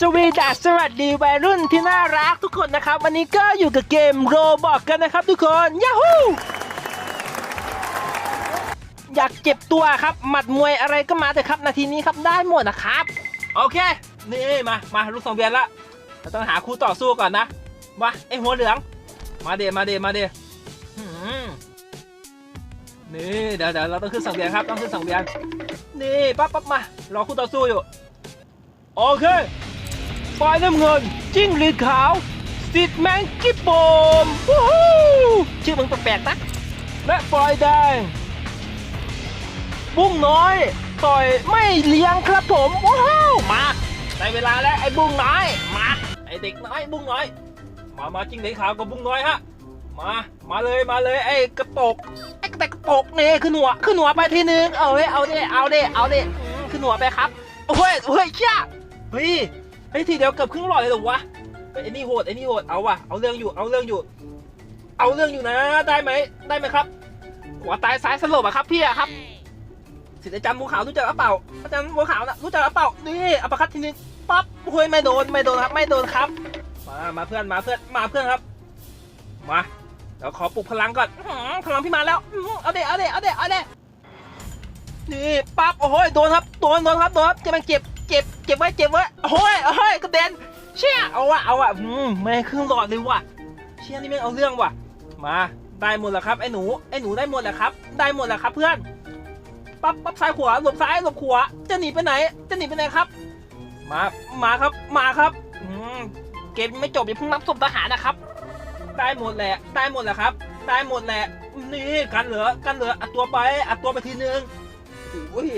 สวีดัสสวัสดีวัยรุ่นที่น่ารักทุกคนนะครับ วันนี้ก็อยู่กับเกมโรบอกกันนะครับทุกคนยาฮูอยากเจ็บตัวครับ หมัดมวยอะไรก็มาแต่ครับ นาทีนี้ครับได้หมดนะครับ โอเค นี่มา มาลูกสองเบียนละเราต้องหาคู่ต่อสู้ก่อนนะ มาไอหัวเหลือง มาเดมาเดมาเดนี่เดี๋ยวเดี๋ยวเราต้องขึ้นสังเวียนครับต้องขึ้นสังเวียนนี่ปั๊บปั๊บมารอคู่ต่อสู้อยู่โอเค ฝ่ายน้ำเงิน จิ้งหรีดขาวสิทธิ์แมงกิบโปมวู้ฮู้ชื่อมึงแปลกๆนะและฝ่ายแดง บุ้งน้อย ต่อยไม่เลี้ยงครับผมว้าวมาได้เวลาแล้วไอ้บุ้งน้อย มาไอ้เด็กน้อยบุ้งน้อย มามาจิ้งหรีดขาวกับบุ้งน้อยฮะมา มาเลย มาเลย ไอ้กระโปก ไอ้กระโปกนี่ขึ้นหัว ขึ้นหัวไปทีนึง เอาเด้เอาเด้เอาเด้เอาเด้อืมขึ้นหัวไปครับ โอ้ยโอ้ยเชี่ยเฮ้ยเฮ้ยทีเดียวเกือบครึ่งหลอดเลยเหรอวะเฮ้ยไอ้นี่โหดไอ้นี่โหดเอาว่ะเอาเรื่องอยู่เอาเรื่องอยู่ เอาเรื่องอยู่นะได้ไหมได้ไหมครับหัวตายซ้ายสลบอะครับพี่อะครับศิษย์อาจารย์บัวขาวรู้จักหรือเปล่าอาจารย์บัวขาวนะรู้จักหรือเปล่านี่อัปคัดทีนึงปั๊บโอ้ยไม่โดนไม่โดนครับ ไม่โดนครับ มามาเพื่อนมาเพื่อนมาเพื่อนครับ มาเดี๋ยวขอปลุกพลังก่อนพลังพี่มาแล้วเอาเดเอาเดเอาเดเอาเดนี่ปั๊บโอ้โหโดนครับโดนโดนครับโดนครับจะมันเจ็บ เจ็บเจ็บไว้เจ็บไว้โอ้ยโอ้ยกระเด็นเชี่ยเอาวะเอาวะอืมไม่ครึ่งหลอดเลยว่ะเชี่ยนี่แม่งเอาเรื่องว่ะ มาได้หมดแล้วครับไอ้หนูไอ้หนูได้หมดแล้วครับ ได้หมดแล้วครับเพื่อนปั๊บปั๊บซ้ายขวาหลบซ้ายหลบขวาจะหนีไปไหน จะหนีไปไหนครับ มามาครับมาครับอืมเกมไม่จบอย่าเพิ่งรับศพทหารนะครับ ได้หมดแหละได้หมดแหละครับ ได้หมดแหละนี่กันเหลือกันเหลืออัดตัวไปอัดตัวไปทีนึงโอ้ย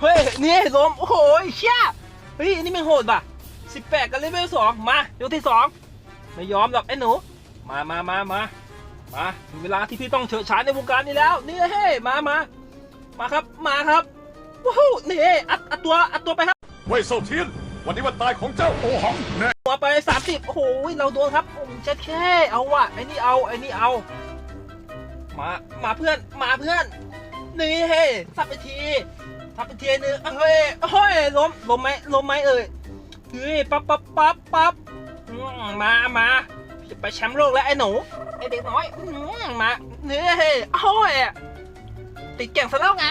เฮ้ย นี่ล้มโอ้โหเชี่ยเฮ้ยอันนี่มันโหดป่ะ18 กันเลเวล2มายกที่ 2 ไม่ยอมหรอกไอ้หนู มามามามามาถึงเวลาที่พี่ต้องเฉิดฉายในวงการนี้แล้ว นี่เฮ้ยมามามาครับ มาครับว้าวนี่อัดอัดตัวอัดตัวไปครับเว่ยเซาเทียนวันนี้วันตายของเจ้าโอหังแน่หัวไป 30 โอ้โหเราโดนครับโอ้ยเจ็ดแค่เอาว่ะไอ้นี่เอาไอ้นี่เอา มา มาเพื่อนมาเพื่อน นี่เฮ้สับไปที สับไปเทียนึงเฮ้ยเฮ้ยล้มล้มไหมล้มไหมเอ่ยเฮ้ยปั๊บปั๊บปั๊บปั๊บมามาจะไปแชมป์โลกแล้วไอ้หนูไอ้เด็กน้อยมมานี่เฮ้ยโอ้ยติดเก่งซะแล้วไง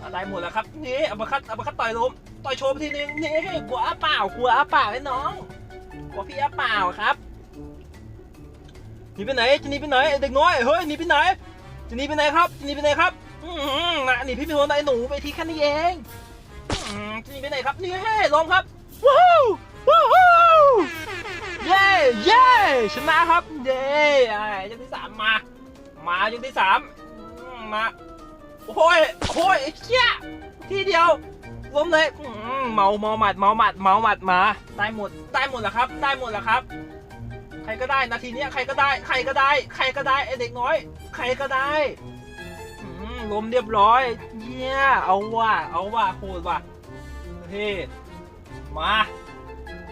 มาได้หมดแล้วครับนี่อัปคัตอัปคัตต่อยล้มต่อยโชว์ไปทีนึงนี่กลัวอาเปล่ากลัวอาเปล่าไอ้น้องกลัวพี่อาเปล่าครับหนีไปไหนจะหนีไปไหนไอ้เด็กน้อยเฮ้ยหนีไปไหนจะหนีไปไหนครับจะหนีไปไหนครับ นะหนีพี่ไปโดนไอ้หนูไปทีแค่นี้เองอืมจะหนีไปไหนครับนี่เฮ้ลงครับว้าวว้าวเย้เย้ชนะครับเย้ไอ้ยกที่สามมา มายกที่สามอืมมาโอ้ยโอ้ยไอ้เชี่ยทีเดียวล้มเลยอืมเมาเมาหมัดเมาหมัดเมาหมัดมาได้หมดได้หมดแหละครับ ได้หมดแหละครับ ใครก็ได้นาทีเนี้ยใครก็ได้ ใครก็ได้ ใครก็ได้ไอเด็กน้อย ใครก็ได้อืม ล้มเรียบร้อย เยี่ยเอาว่ะเอาว่ะโหดว่ะเฮ้มา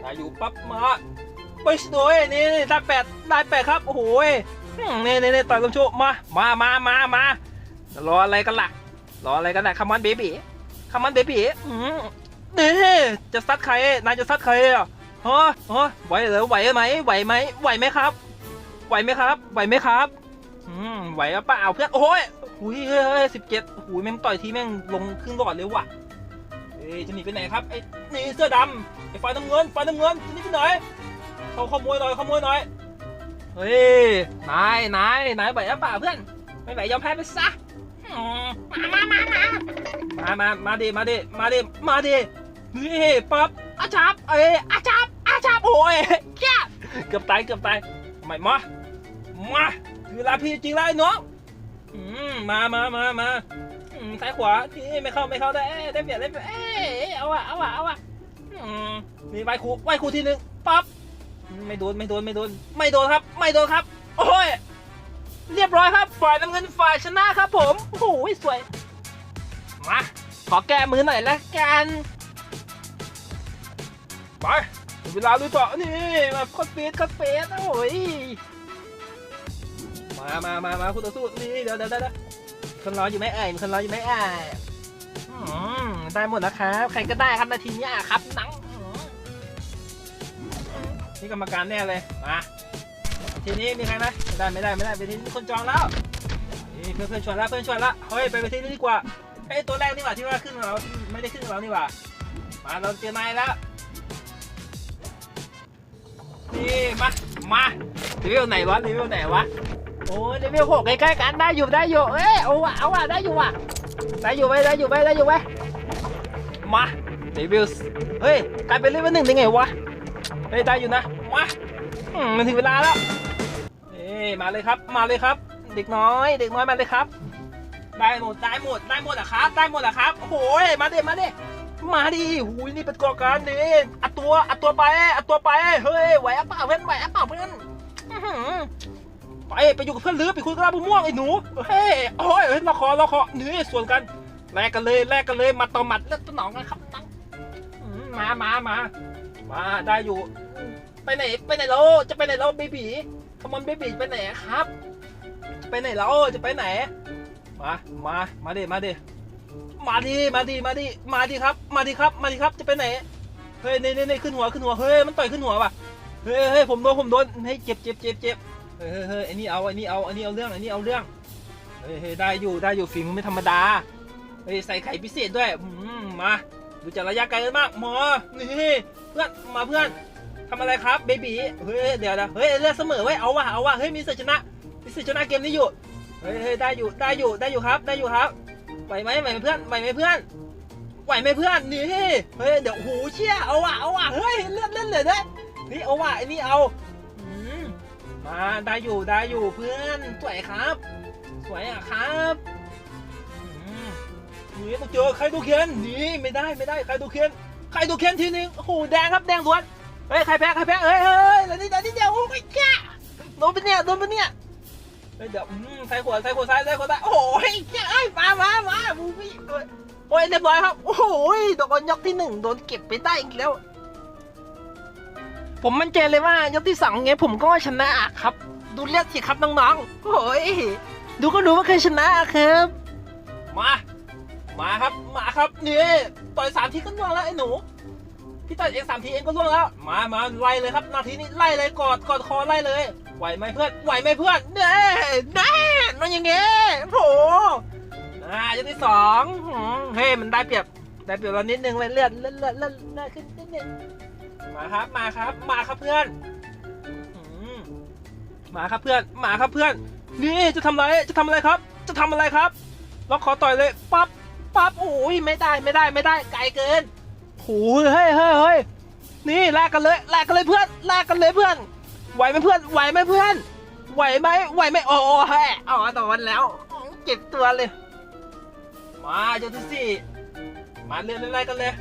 ได้อยู่ปั๊บมาไปสวยนี่นี่ได้แปดได้แปดครับ โอ้โหยนี่นี่นี่ต่อยลมโชว์มา มามามา มารออะไรกันล่ะ รออะไรกันล่ะคัมมอนเบบี้คำมันเบบีอืมนี่จะซัดใคร นายจะซัดใครอะฮะฮะไหวเหรอไหวไหมไหวไหมไหวไหมครับ ไหวไหมครับ ไหวไหมครับ อืม ไหวหรือเปล่าเพื่อน โอ้ย หุยเฮ้ยสิบเจ็ดหุยแม่งต่อยทีแม่งลงครึ่งหลอดเลยว่ะเอ้ยจะหนีไปไหนครับไอ้นี่เสื้อดำไอ้ไฟน้ำเงินไฟน้ำเงินจะหนีไปไหนเขาขโมยหน่อยขโมยหน่อยเฮ้ยนายนายนายไหวหรือเปล่าเพื่อนไม่ไหวยอมแพ้ไปซะมามามามามามามาดิมาดิมาดิมาดินี่ปั๊บอาจับเอ้ยอาจับอาจับโอ้ยแค่เกือบตายเกือบตายไม่มามาคือลาพี่จริงแล้วไอ้น้อง มามามามาซ้ายขวาที่ไม่เข้าไม่เข้าได้เอ้ยได้เปรียบได้เปรียบเอ้เอาอะเอาอะเอาอะมนี่ไหวครูไหวครูทีหนึ่งปั๊บไม่โดนไม่โดนไม่โดนไม่โดนครับ ไม่โดนครับ โอ้ยเรียบร้อยครับ ฝ่ายน้ำเงินฝ่ายชนะครับผมโอ้โหสวยมาขอแก้มือหน่อยละกันไปเวลาลุยต่อนี่มาคอสเฟสคอสเฟสโอ้ย มามามามาคุณต่อสู้นี่เดี๋ยวเดี๋ยวเดี๋ยวคนรออยู่ไหมเอ่ยมีคนรออยู่ไหมเอ่ยอืมได้หมดนะครับ ใครก็ได้ครับนาทีนี้ครับนังนี่กรรมการแน่เลย มา ทีนี้มีใครไหมไม่ได้ไม่ได้ไม่ได้ไปทีนี้คนจองแล้วนี่เพื่อนเพื่อนชวนแล้วเพื่อนชวนแล้วเฮ้ยไปไปทีนี้ดีกว่าไอ้ยตัวแรกนี่หว่าที่ว่าขึ้นเราไม่ได้ขึ้นเรานี่หว่า มาเราเจอนายแล้วนี่มามาเลเวลไหนวะเลเวลไหนวะ อ้ยเลเวลหกใกล้ๆกันได้อยู่ได้อยู่เอ้ยเอาว่ะเอาว่ะได้อยู่ว่ะได้อยู่ไหมได้อยู่ไหมได้อยู่ไหมมาเดวิลส์เฮ้ยกลายเป็นเลเวลหนึ่งได้ไงวะเฮ้ยได้อยู่นะมาอืมมันถึงเวลาแล้วเอ้มาเลยครับมาเลยครับ เด็กน้อย เด็กน้อยมาเลยครับ ได้หมดได้หมดได้หมดอะครับ ได้หมดอะครับโอ้โหมาดิมาดิมาดิหูยนี่เป็นกอการดิอัดตัวอัดตัวไปอัดตัวไป เฮ้ย ไหวอะเปล่าเพื่อน ไหวอะเปล่าเพื่อน ไปไปอยู่กับเพื่อนลือไปคุยกับลาบุม่วงไอ้หนูเฮ้ยโอ้ยเฮ้ยละครละครนี่ส่วนกันแลกกันเลยแลกกันเลยมาต่อหมัดเลือดต้นหนองกันครับนังมามามามาได้อยู่ ไปไหนไปไหนเราจะไปไหนเราเบบีขมอนเบบีไปไหนครับจะไปไหนเราจะไปไหน มามามาดิมาดิมาดิมาดิมาดิมาดิครับ มาดิครับ มาดิครับจะไปไหนเฮ้ยนี่นี่นี่ขึ้นหัวขึ้นหัวเฮ้ยมันต่อยขึ้นหัวว่ะเฮ้ยเฮ้ยผมโดนผมโดนเฮ้ยเจ็บเจ็บเจ็บเจ็บ ฮ้ยเฮ้ยเฮ้ยไอ้นี่เอาไอ้นี่เอาไอ้นี่เอาเรื่องไอ้นี่เอาเรื่องเฮ้ยเฮ้ยได้อยู่ได้อยู่ฝีมือไม่ธรรมดาเฮ้ยใส่ไข่พิเศษด้วยอืมมาดูจากระยะไกลกันมากหมอนี่เพื่อนมาเพื่อนทำอะไรครับเบบีเฮ้ยเดี๋ยวนะเฮ้ยเลือกเสมอไว้เอาว่ะเอาว่ะเฮ้ยมีสิทธิ์ชนะมีสิทธิ์ชนะเกมนี้อยู่เฮ้ยเฮ้ยได้อยู่ได้อยู่ได้อยู่ครับได้อยู่ครับไหวไหมไหวไหมเพื่อนไหวไหมเพื่อนไหวไหมเพื่อนนี่เฮ้ยเดี๋ยวโอ้โหเชี่ยเอาว่ะเอาว่ะเฮ้ยเลือดเล่นเลยนะนี่เอาว่ะไอ้นี่เอาาได้อยู่ได้อยู่เพื่อนสวยครับ สวยอะครับอืมนี่ต้องเจอใครดูเคียนนี่ไม่ได้ไม่ได้ใครดูเคียนใครดูเคียนทีนึงโอ้โหแดงครับแดงล้วนเฮ้ยใครแพ้ใครแพ้เฮ้ยเฮ้ยแล้วนี่แล้วนี่เดียวโอ้ยแกโดนไปะเนี่ยโดนไปะเนี่ยเดี๋ยวอืมใส่ขวดใส่ขวดซ้ายใส่ขวดซ้ายโอ้ยแก่เอ้ยมามามาบูบี้โอ้ยเรียบร้อยครับ โอ้โหโดนยกที่หนึ่งโดนเก็บไปได้อีกแล้ว ผมมั่นใจเลยว่ายกที่สองไงผมก็ชนะครับ ดูเลือดสิครับน้องๆโอ้ยดูก็รู้ว่าเคยชนะครับ มามาครับมาครับนี่ต่อยสามทีก็ล่วงแล้วไอ้หนูพี่ต่อยเองสามทีเองก็ล่วงแล้ว มามาไล่เลยครับนาทีนี้ไล่เลยกอดกอดคอไล่เลยไหวไหมเพื่อนไหวไหมเพื่อนเน่เน่นอนอย่างเงี้ยโอ้โหอ่ายกที่สองเฮ้มันได้เปรียบได้เปรียบเรานิดนึงเลยเลือดเลือดเลือดเลือดเลือดขึ้นนิดนึง มาครับมาครับ มาครับเพื่อนหมาครับเพื่อนมาครับเพื่อน นี่จะทำอะไรจะทำอะไรครับ จะทำอะไรครับล็อกคอต่อยเลยปั๊บปั๊บโอ้ยไม่ได้ไม่ได้ไม่ได้ไกลเกินโอ้ยเฮ้ยเฮ้ยเฮ้ยนี่แลกกันเลยแลกกันเลยเพื่อนแลกกันเลยเพื่อนไหวไหมเพื่อนไหวไหมเพื่อนไหวไหมไหวไหมโอ้โหแฮ่อ๋อโดนแล้วเจ็บตัวเลย มาเจ้าที่สี่มาเรื่อยๆไล่กันเลย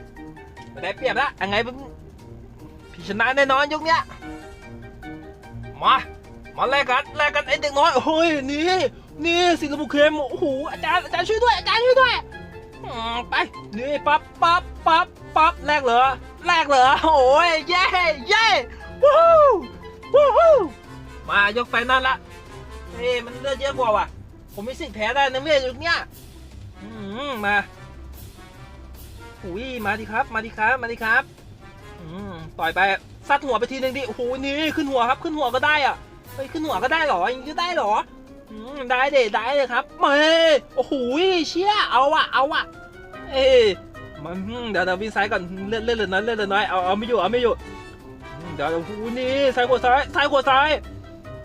ไม่ได้เปรียบล้วยังไงผมพี่ ชนะแน่นอนยกเนี้ยมา มาแลกกันแลกกันไอ้เด็กน้อยโอ้ยนี่นี่สิลบุเคมโอ้โหอาจารย์อาจารย์ช่วยด้วยอาจารย์ช่วยด้วยไปนี่ปั๊บปั๊บปั๊บปั๊บแรกเหรอแรกเหรอโอ้ยเย้เย้วู้ฮู้วู้ฮู้มายกไฟนั่นละเฮ้มันเลือดเยอะกว่าว่ะ ผมมีสิทธิ์แพ้ได้นะเมียยุคเนี้ยอืมมาอุ้ยมาดิครับ มาดิครับ มาดิครับ ต่อยไปซัดหัวไปทีหนึ่งดิโอ้โหนี่ขึ้นหัวครับขึ้นหัวก็ได้อะเฮ้ยขึ้นหัวก็ได้เหรอย่างนี้ก็ได้เหรออืมได้เด็ดได้เลยครับเมยโอ้โหเชี่ยเอาว่ะเอาว่ะเอ้มันเดี๋ยวเดี๋ยววิ่งซ้ายก่อนเล่นเล่นเลยน้อยเล่นเลยน้อยเอาเอาไม่อยู่เอาไม่อยู่เดี๋ยวเดี๋ยวโอ้โหนี่ซ้ายขวาซ้ายซ้ายขวาซ้าย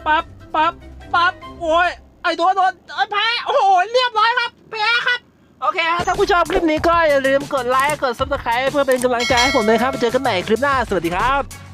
ปั๊บปั๊บปั๊บโอ้ยไอ้โดนโดนไอ้แพ้โอ้โหเรียบร้อยครับแพ้ครับ โอเคฮะถ้าผู้ชอบคลิปนี้ก็อย่าลืมกดไลค์ กดซับสไคร b ์เพื่อเป็นกำลังใจให้ผมเลยครับ เจอกันใหม่คลิปหน้า สวัสดีครับ